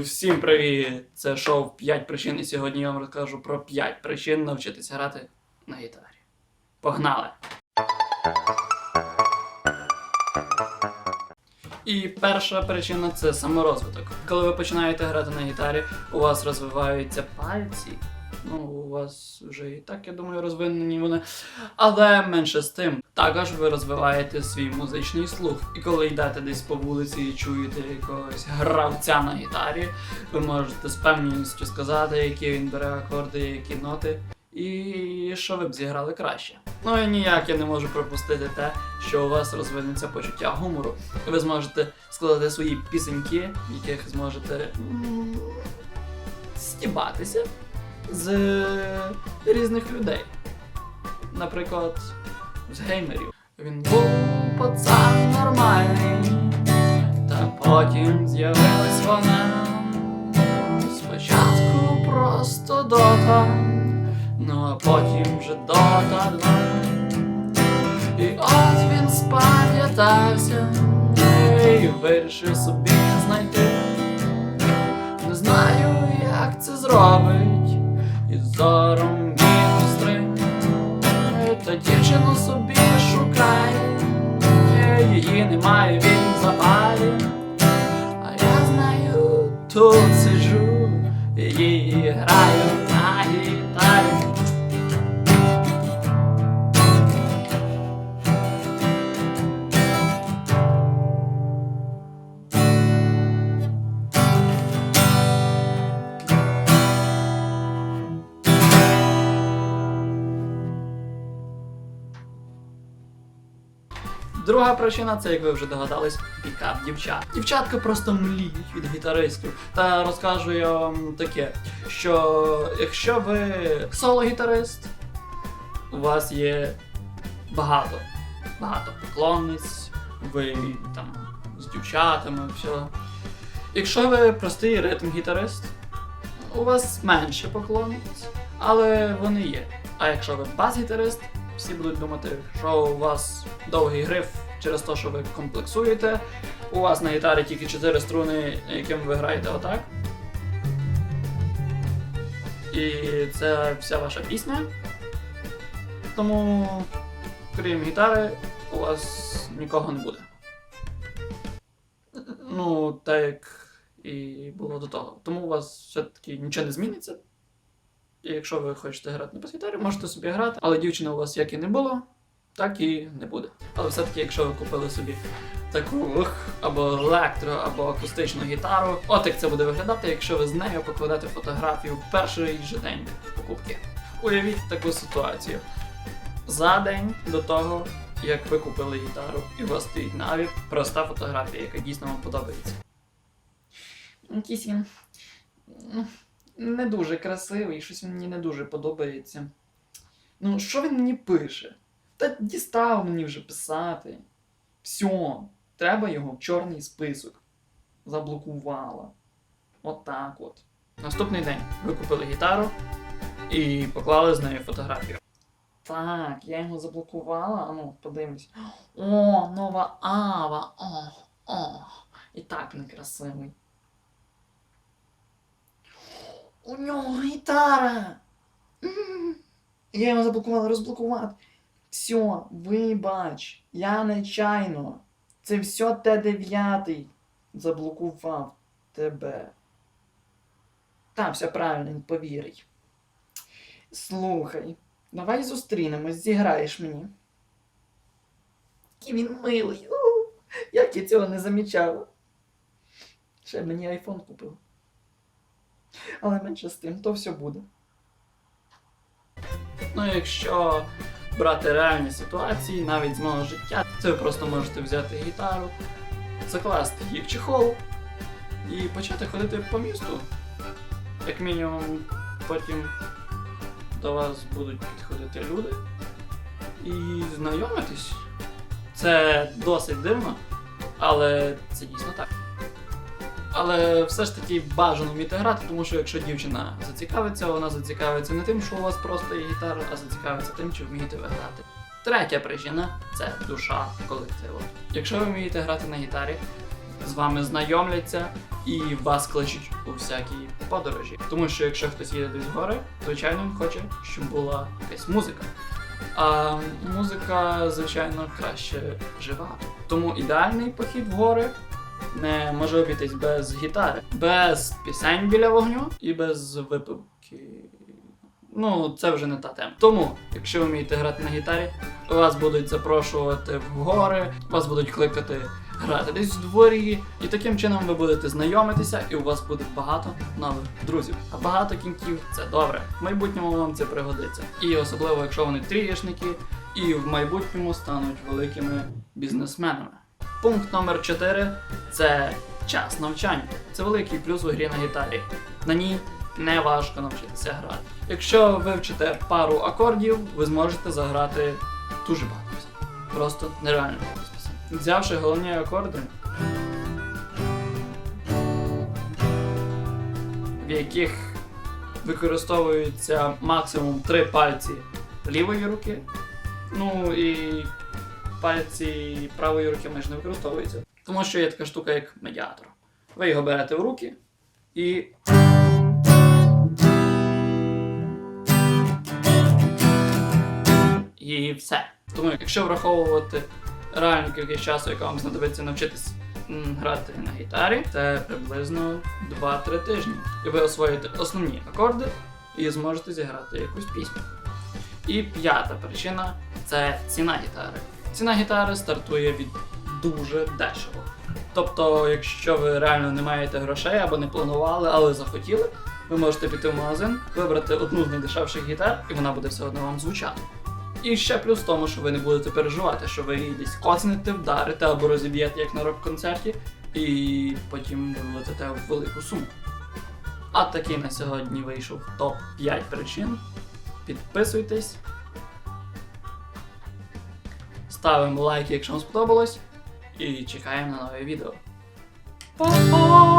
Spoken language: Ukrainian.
Всім привіт! Це шоу 5 причин, і сьогодні я вам розкажу про 5 причин навчитися грати на гітарі. Погнали! І перша причина це саморозвиток. Коли ви починаєте грати на гітарі, у вас розвиваються пальці. Ну, у вас вже і так, я думаю, розвинені вони. Але менше з тим, також ви розвиваєте свій музичний слух. І коли йдете десь по вулиці і чуєте якогось гравця на гітарі, ви можете з певністю сказати, які він бере акорди, які ноти, і що ви б зіграли краще. Ну і ніяк я не можу пропустити те, що у вас розвинеться почуття гумору. Ви зможете складати свої пісеньки, в яких зможете стібатися з різних людей. Наприклад, з геймерів. Він був пацан нормальний, та потім з'явилась вона. Спочатку просто дота, ну а потім вже дота І от він спам'ятався і вирішив собі знайти. Не знаю, як це зробить, зором містри. Та дівчину собі шукає, її немає він запалі. А я знаю, тут Друга причина це, як ви вже догадались, пікап дівчат. Дівчатка просто мліють від гітаристів. Та розкажу я вам таке, що якщо ви соло-гітарист, у вас є багато, багато поклонниць, ви там з дівчатами, все. Якщо ви простий ритм-гітарист, у вас менше поклонниць, але вони є. А якщо ви бас-гітарист, всі будуть думати, що у вас довгий гриф через те, що ви комплексуєте. У вас на гітарі тільки 4 струни, яким ви граєте отак. І це вся ваша пісня. Тому, крім гітари, у вас нікого не буде. Ну, так як і було до того. Тому у вас все-таки нічого не зміниться. І якщо ви хочете грати на бас-гітарі, можете собі грати, але дівчини у вас як і не було, так і не буде. Але все-таки, якщо ви купили собі таку або електро, або акустичну гітару, от як це буде виглядати, якщо ви з нею покладете фотографію в перший же день покупки. Уявіть таку ситуацію. За день до того, як ви купили гітару, і у вас стоїть навіть проста фотографія, яка дійсно вам подобається. Якийсь він ну, не дуже красивий, щось мені не дуже подобається. Ну, що він мені пише? Та дістав мені вже писати. Все, треба його в чорний список. Заблокувала. Отак от. Наступний день ви купили гітару і поклали з нею фотографію. Так, я його заблокувала. А ну, подивимось. О, нова Ава. О, о. І так некрасивий. У нього гітара. Я його заблокувала, розблокувати. Все, вибач, я нечайно. Це все Т9 заблокував тебе. Та, все правильно, повірить. Слухай, давай зустрінемось, зіграєш мені. Який він милий. Як я цього не замічала. Ще мені айфон купив. Але менше з тим, то все буде. Ну, якщо брати реальні ситуації, навіть з мого життя, це ви просто можете взяти гітару, закласти її в чехол і почати ходити по місту. Як мінімум, потім до вас будуть підходити люди і знайомитись. Це досить дивно, але це дійсно так. Але все ж таки бажано вміти грати, тому що якщо дівчина зацікавиться, вона зацікавиться не тим, що у вас просто є гітара, а зацікавиться тим, чи вмієте ви грати. Третя причина це душа колективу. Якщо ви вмієте грати на гітарі, з вами знайомляться, і вас кличуть у всякі подорожі. Тому що якщо хтось їде десь гори, звичайно він хоче, щоб була якась музика. А музика, звичайно, краще жива. Тому ідеальний похід в гори не може обійтись без гітари, без пісень біля вогню і без випивки. Ну, це вже не та тема. Тому, якщо ви вмієте грати на гітарі, вас будуть запрошувати в гори, вас будуть кликати грати десь в дворі, і таким чином ви будете знайомитися, і у вас буде багато нових друзів. А багато кінків це добре. В майбутньому вам це пригодиться. І особливо, якщо вони трієшники, і в майбутньому стануть великими бізнесменами. Пункт номер 4 це час навчання. Це великий плюс у грі на гітарі. На ній не важко навчитися грати. Якщо вивчите пару акордів, ви зможете заграти дуже багато. Просто нереально багато. Взявши головні акорди, в яких використовується максимум три пальці лівої руки, ну і пальці правої руки майже не використовуються. Тому що є така штука, як медіатор. Ви його берете в руки і. І все. Тому, якщо враховувати реальну кількість часу, яка вам знадобиться навчитись грати на гітарі, це приблизно 2-3 тижні. І ви освоїте основні акорди і зможете зіграти якусь пісню. І п'ята причина це ціна гітари. Ціна гітари стартує від дуже дешево. Тобто, якщо ви реально не маєте грошей або не планували, але захотіли, ви можете піти в магазин, вибрати одну з найдешевших гітар, і вона буде все одно вам звучати. І ще плюс в тому, що ви не будете переживати, що ви її десь коцнете, вдарите або розіб'єте як на рок-концерті, і потім ви в велику суму. А такий на сьогодні вийшов топ-5 причин. Підписуйтесь. Ставимо лайк, якщо вам сподобалось. І чекаємо на нове відео. Па-па!